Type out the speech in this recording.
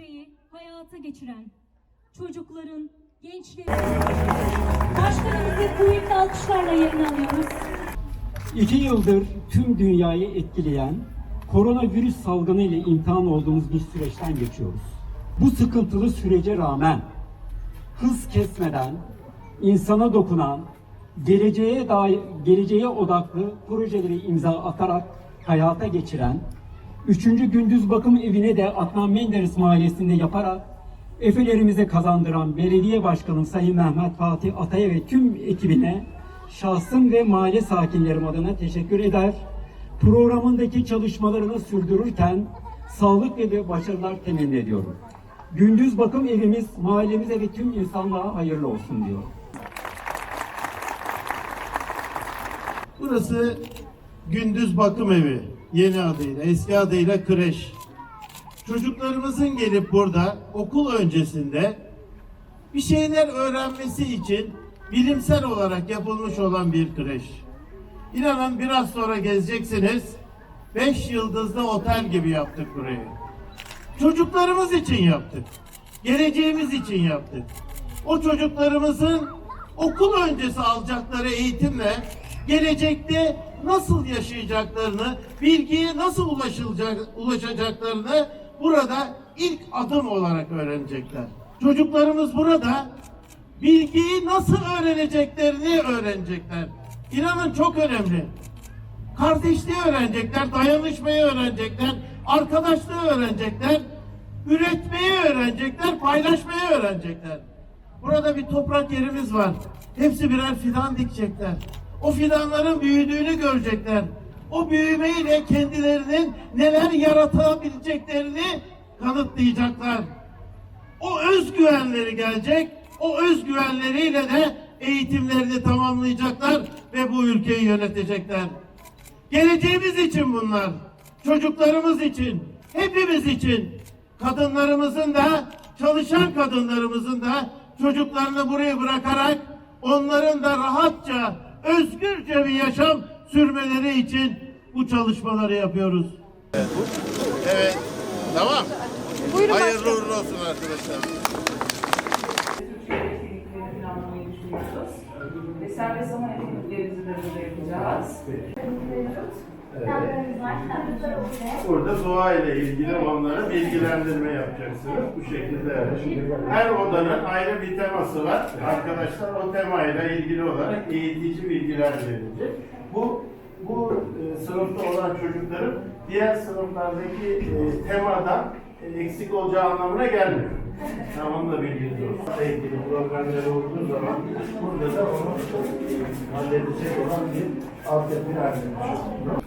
projeyi hayata geçiren çocukların, gençlerin, başkanımızı kuvvetli alkışlarla yerine alıyoruz. İki yıldır tüm dünyayı etkileyen koronavirüs salgını ile imtihan olduğumuz bir süreçten geçiyoruz. Bu sıkıntılı sürece rağmen hız kesmeden, insana dokunan, geleceğe dair, geleceğe odaklı projeleri imza atarak hayata geçiren, 3. Gündüz Bakım Evi'ne de Adnan Menderes Mahallesi'nde yaparak Efelerimize kazandıran Belediye Başkanım Sayın Mehmet Fatih Atay'a ve tüm ekibine şahsım ve mahalle sakinlerim adına teşekkür eder. Programındaki çalışmalarını sürdürürken sağlık ve başarılar temenni ediyorum. Gündüz bakım evimiz mahallemize ve tüm insanlığa hayırlı olsun diyor. Burası gündüz bakım evi. Yeni adıyla, eski adıyla kreş. Çocuklarımızın gelip burada okul öncesinde bir şeyler öğrenmesi için bilimsel olarak yapılmış olan bir kreş. İnanın biraz sonra gezeceksiniz. Beş yıldızlı otel gibi yaptık burayı. Çocuklarımız için yaptık. Geleceğimiz için yaptık. O çocuklarımızın okul öncesi alacakları eğitimle gelecekte nasıl yaşayacaklarını, bilgiye nasıl ulaşılacak, ulaşacaklarını burada ilk adım olarak öğrenecekler. Çocuklarımız burada bilgiyi nasıl öğreneceklerini öğrenecekler. İnanın çok önemli. Kardeşliği öğrenecekler, dayanışmayı öğrenecekler, arkadaşlığı öğrenecekler, üretmeyi öğrenecekler, paylaşmayı öğrenecekler. Burada bir toprak yerimiz var. Hepsi birer fidan dikecekler. O fidanların büyüdüğünü görecekler. O büyümeyle kendilerinin neler yaratabileceklerini kanıtlayacaklar. O özgüvenleri gelecek. O özgüvenleriyle de eğitimlerini tamamlayacaklar ve bu ülkeyi yönetecekler. Geleceğimiz için bunlar. Çocuklarımız için, hepimiz için, kadınlarımızın da, çalışan kadınlarımızın da çocuklarını buraya bırakarak onların da rahatça, özgürce bir yaşam sürmeleri için bu çalışmaları yapıyoruz. Evet, tamam. Buyurun Hayırlı başkanım. uğurlu olsun arkadaşlar. etkinlikleri planlamayı düşünüyoruz. Ve serbest zaman etkinliklerimizi de burada yapacağız. Olacak. Burada doğa ile ilgili onlara bilgilendirme yapacaksınız. Bu şekilde. Her odanın ayrı bir teması var. Arkadaşlar o temayla ilgili olarak eğitici bilgiler verilecek. Bu bu e, sınıfta olan çocukların diğer sınıflardaki e, temadan e, eksik olacağı anlamına gelmiyor. Tamam da bilginiz olsun. İlgili problemleri olduğu zaman burada da onu halledecek olan bir altyapı yardımcı.